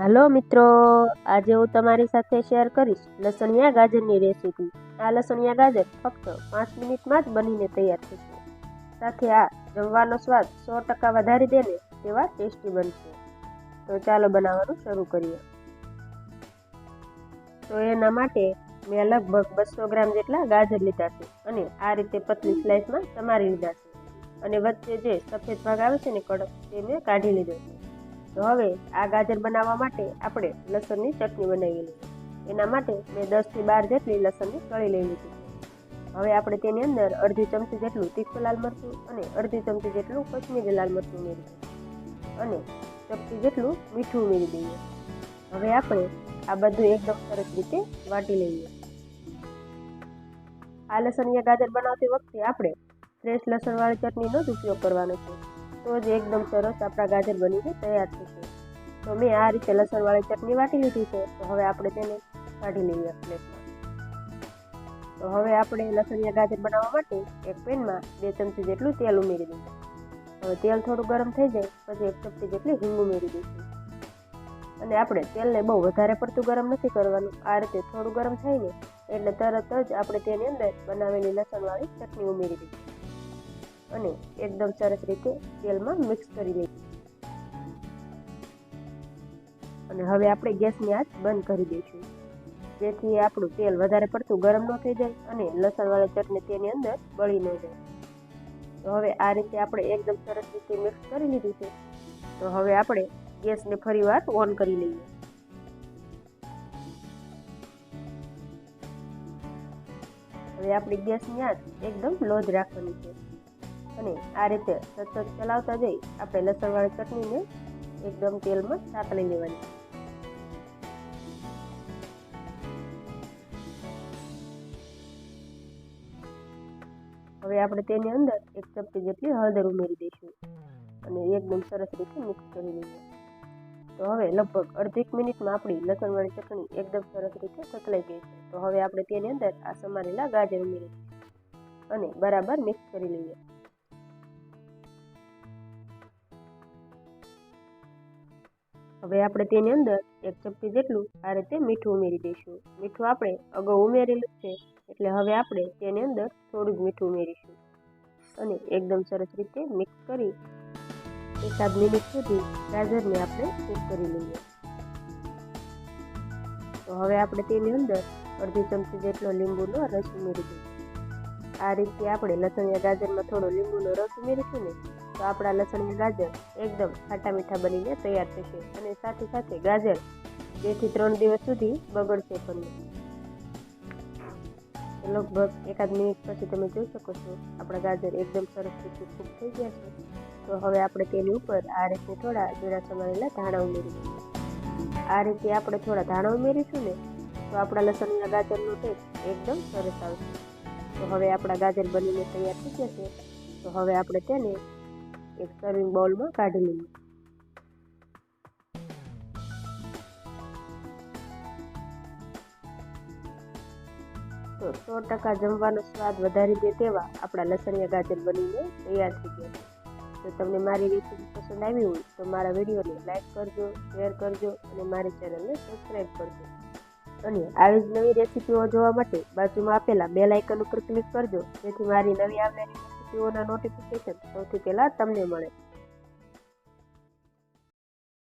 હાલો મિત્રો, આજે હું તમારી સાથે શેર કરીશ લસણિયા ગાજરની રેસીપી આ લસણિયા ગાજર ફક્ત પાંચ મિનિટમાં જ બનીને તૈયાર થશે. સાથે આ જમવાનો સ્વાદ સો ટકા વધારી દેને તેવા ટેસ્ટી બનશે. તો ચાલો બનાવવાનું શરૂ કરીએ. તો એના માટે મેં લગભગ બસો ગ્રામ જેટલા ગાજર લીધા છે અને આ રીતે પતલી સ્લાઇસમાં સમારી લીધા છે. અને વચ્ચે જે સફેદ ભાગ આવે છે ને કડક, તે મેં કાઢી લીધો છે. તો હવે આ ગાજર બનાવવા માટે આપણે લસણની ચટણી બનાવી લઈએ એના માટે મેં દસથી બાર જેટલી લસણની કળી લઈ લીધી. હવે આપણે તેની અંદર અડધી ચમચી જેટલું તીખું લાલ મરચું અને અડધી ચમચી જેટલું કશ્મીરી લાલ મરચું ઉમેરી અને ચમચી જેટલું મીઠું ઉમેરી દઈએ. હવે આપણે આ બધું એકદમ સરસ રીતે વાટી લઈએ. આ લસણિયા ગાજર બનાવતી વખતે આપણે ફ્રેશ લસણવાળી ચટણીનો જ ઉપયોગ કરવાનો છે. તો જ એકદમ સરસ આપણા ગાજર બનીને તૈયાર થશે તો મેં આ રીતે લસણવાળી ચટણી વાટી લીધી છે, તો હવે આપણે તેને કાઢી લઈએ પ્લેટમાં. તો હવે આપણે લસણિયા ગાજર બનાવવા માટે એક પેનમાં બે ચમચી જેટલું તેલ ઉમેરી દઈશું. હવે તેલ થોડું ગરમ થઈ જાય, પછી એક ચમચી જેટલી હિંગ ઉમેરી દઈશું. અને આપણે તેલને બહુ વધારે પડતું ગરમ નથી કરવાનું, આ રીતે થોડું ગરમ થાય ને, એટલે તરત જ આપણે તેની અંદર બનાવેલી લસણવાળી ચટણી ઉમેરી દઈશું. અને એકદમ સરસ રીતે તેલમાં મિક્સ કરી લઈશું અને હવે આપણે ગેસની આંચ બંધ કરી દઈશું. જેથી આપણું તેલ વધારે પડતું ગરમ ન થઈ જાય અને લસણવાળી ચટણી તેની અંદર બળી ન જાય. તો હવે આ રીતે આપણે એકદમ સરસ રીતે મિક્સ કરી લીધું છે. તો હવે આપણે ગેસને ફરી વાર ઓન કરી લઈએ. હવે આપણી ગેસની આંચ એકદમ લો જ રાખવાની છે. અને આ રીતે સતત ચલાવતા જઈ આપણે લસણવાળી ચટણીને એકદમ તેલમાં સાતળી લેવાની. હવે આપણે તેની અંદર એક ચપટી જેટલી હળદર ઉમેરી દઈશું અને એકદમ સરસ રીતે મિક્સ કરી લઈએ તો હવે લગભગ અડધી મિનિટમાં આપણી લસણવાળી ચટણી એકદમ સરસ રીતે સકલાઈ ગઈ છે. તો હવે આપણે તેની અંદર આ સમારેલા ગાજર ઉમેરી અને બરાબર મિક્સ કરી લઈએ. હવે આપણે તેની અંદર એક ચપટી જેટલું આ રીતે મીઠું ઉમેરી દઈશું. મીઠું આપણે અગાઉ ઉમેરેલું છે, એટલે હવે આપણે તેની અંદર થોડું મીઠું ઉમેરીશું. અને એકદમ સરસ રીતે મિક્સ કરી એકાદ મિનિટ સુધી ગાજરને આપણે કૂક કરી લઈએ. તો હવે આપણે તેની અંદર અડધી ચમચી જેટલો લીંબુનો રસ ઉમેરી દઈશું. આ રીતે આપણે લસણિયા ગાજરમાં થોડો લીંબુનો રસ ઉમેરીશું ને તો આપણા લસણની ગાજર એકદમ ખાટા મીઠા બનીને તૈયાર થશે અને સાથે સાથે ગાજર બેથી ત્રણ દિવસ સુધી બગડશે પણ. લગભગ એકાદ મિનિટ પછી તમે જોઈ શકો છો આપણા ગાજર એકદમ સરસ રીતે ખૂબ થઈ ગયા છે. તો હવે આપણે તેની ઉપર આ રીતે થોડા જીરા સમારેલા ધાણા ઉમેરી આ રીતે આપણે થોડા ધાણા ઉમેરીશું ને, તો આપણા લસણના ગાજરનો ટેસ્ટ એકદમ સરસ આવશે. તો હવે આપણા ગાજર બનીને તૈયાર થઈ છે. તો હવે આપણે તેને એક સર્વિંગ બાઉલમાં કાઢી લઈએ. તો સો ટકા જમવાનો સ્વાદ વધારી દે તેવા આપણા લસણિયા ગાજર બનીને તૈયાર થઈ ગયા છે. જો તમને મારી રેસીપી પસંદ આવી હોય તો મારા વિડીયોને લાઇક કરજો શેર કરજો અને મારી ચેનલને સબસ્ક્રાઈબ કરજો. અને આવી જ નવી રેસીપીઓ જોવા માટે બાજુમાં આપેલા બે લાઇકન ઉપર ક્લિક કરજો, જેથી મારી નવી આવનારી રેસીપીઓના નોટિફિકેશન સૌથી પહેલાં તમને મળે.